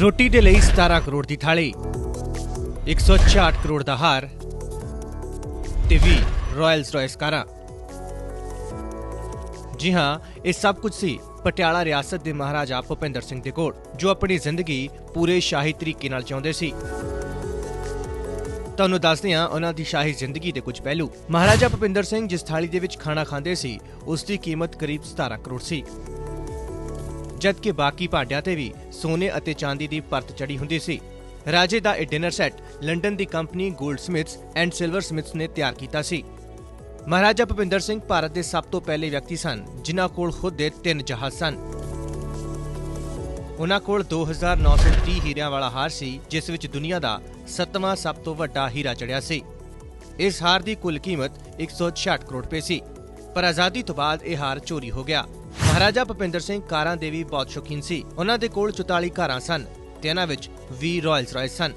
ਰੋਟੀ ਦੇ ਲਈ 17 ਕਰੋੜ ਦੀ ਥਾਲੀ 166 ਕਰੋੜ ਦਾ ਹਾਰ ਤੇ 20 ਰਾਇਲਸ ਰਾਇਸ ਕਾਰਾਂ ਜੀ ਹਾਂ, ਇਹ ਸਭ ਕੁਝ ਸੀ ਪਟਿਆਲਾ ਰਿਆਸਤ ਦੇ ਮਹਾਰਾਜਾ ਭੁਪਿੰਦਰ ਸਿੰਘ ਦੇ ਕੋਲ, ਜੋ ਆਪਣੀ ਜ਼ਿੰਦਗੀ ਪੂਰੇ ਸ਼ਾਹੀ ਤਰੀਕੇ ਨਾਲ ਜਿਉਂਦੇ ਸੀ। ਤੁਹਾਨੂੰ ਦੱਸਦੇ ਹਾਂ ਉਹਨਾਂ ਦੀ ਸ਼ਾਹੀ ਜ਼ਿੰਦਗੀ ਦੇ ਕੁਝ ਪਹਿਲੂ। ਮਹਾਰਾਜਾ ਭੁਪਿੰਦਰ ਸਿੰਘ ਜਿਸ ਥਾਲੀ ਦੇ ਵਿੱਚ ਖਾਣਾ ਖਾਂਦੇ ਸੀ, ਉਸ ਦੀ ਕੀਮਤ ਕਰੀਬ 17 ਕਰੋੜ ਸੀ। ਜਦਕਿ ਬਾਕੀ ਭਾਂਡਿਆਂ ਤੇ ਵੀ ਸੋਨੇ ਅਤੇ ਚਾਂਦੀ ਦੀ ਪਰਤ ਚੜੀ ਹੁੰਦੀ ਸੀ। ਰਾਜੇ ਦਾ ਇਹ ਡਿਨਰ ਸੈੱਟ ਲੰਡਨ ਦੀ company Goldsmiths and silversmiths ਨੇ ਤਿਆਰ ਕੀਤਾ ਸੀ। ਮਹਾਰਾਜਾ ਭੁਪਿੰਦਰ ਸਿੰਘ ਭਾਰਤ ਦੇ ਸਭ ਤੋਂ ਪਹਿਲੇ ਵਿਅਕਤੀ ਸਨ, ਜਿਨ੍ਹਾਂ ਕੋਲ ਖੁਦ ਦੇ ਤਿੰਨ ਜਹਾਜ਼ ਸਨ। ਉਹਨਾਂ ਕੋਲ 2930 ਹੀਰਿਆਂ ਵਾਲਾ ਹਾਰ ਸੀ, ਜਿਸ ਵਿੱਚ ਦੁਨੀਆ ਦਾ ਸੱਤਵਾਂ ਸਭ ਤੋਂ ਵੱਡਾ ਹੀਰਾ ਚੜਿਆ ਸੀ। ਇਸ ਹਾਰ ਦੀ ਕੁੱਲ ਕੀਮਤ 166 ਕਰੋੜ ਰੁਪਏ ਸੀ। ਪਰ ਆਜ਼ਾਦੀ ਤੋਂ ਬਾਅਦ ਇਹ ਹਾਰ ਚੋਰੀ ਹੋ ਗਿਆ। ਮਹਾਰਾਜਾ ਭੁਪਿੰਦਰ ਸਿੰਘ ਕਾਰਾਂ ਦੇ ਵੀ ਬਹੁਤ ਸ਼ੌਕੀਨ ਸੀ। ਉਹਨਾਂ ਦੇ ਕੋਲ 44 ਕਾਰਾਂ ਸਨ ਤੇ ਇਹਨਾਂ ਵਿੱਚ 20 ਰਾਇਲਸ ਰਾਇਸ ਸਨ।